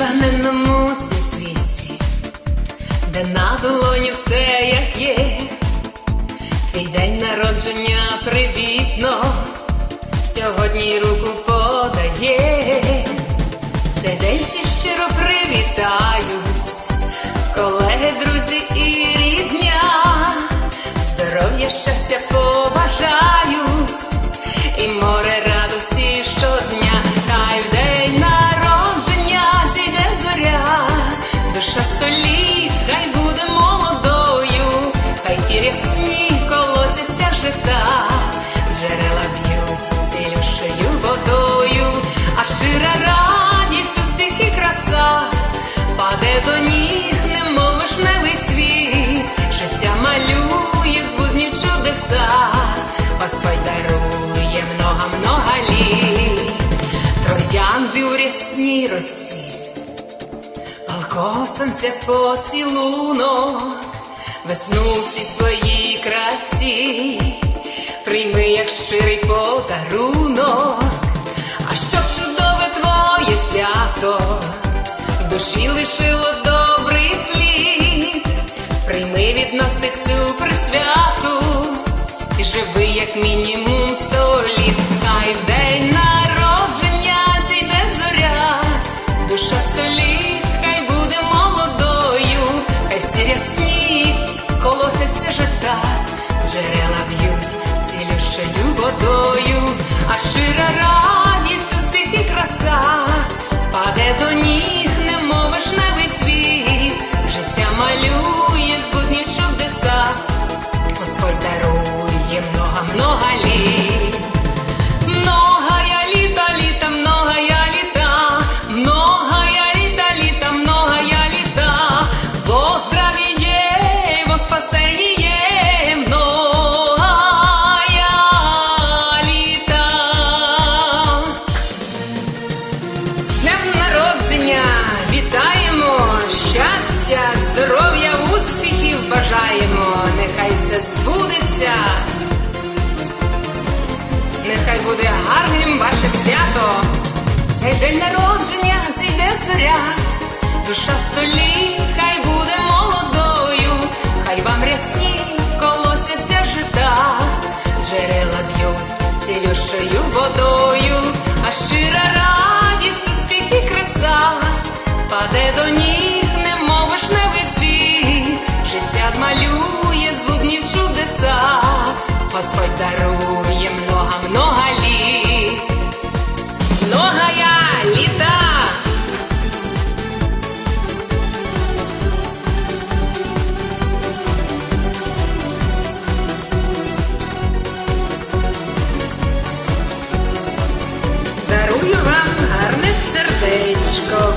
впевненому цім світі, де на долоні все як є, твій день народження привітно, сьогодні руку подає, цей день всі щиро привітають, колеги, друзі і рідня, здоров'я, щастя побажають, жита, джерела б'ють цілющою водою, а щира радість, успіх і краса паде до ніг, немов цвіт, життя малює, звудні чудеса, Господь дарує много-много літ, троянди у рясній росі, палкого сонця поцілунок, весну всі своїй красі, душі лишило добрий слід, прийми від нас ти цю присвяту, і живи як мінімум сто літ, хай день народження зійде зоря, душа століт, хай буде молодою, хай всі рясні колосяться жита, джерела б'ють дарує много-много літ. Многая літа, літа, многая літа, многая літа, літа, многая літа, во здравіє, во спасеніє, многая літа. З народження вітаємо, щастя, здоров'я, успіхів бажаємо, нехай все збудеться. Буде гарним ваше свято, хай день народження зійде зоря, душа столі, хай буде молодою, хай вам рясні колосяться жита, джерела б'ють цілющою водою, а щира радість, успіх і краса. Паде до ніг, немов вишневий цвіт, життя малює звудні чудеса, Господь дарує много-много многая літа. Дарую вам гарне сердечко,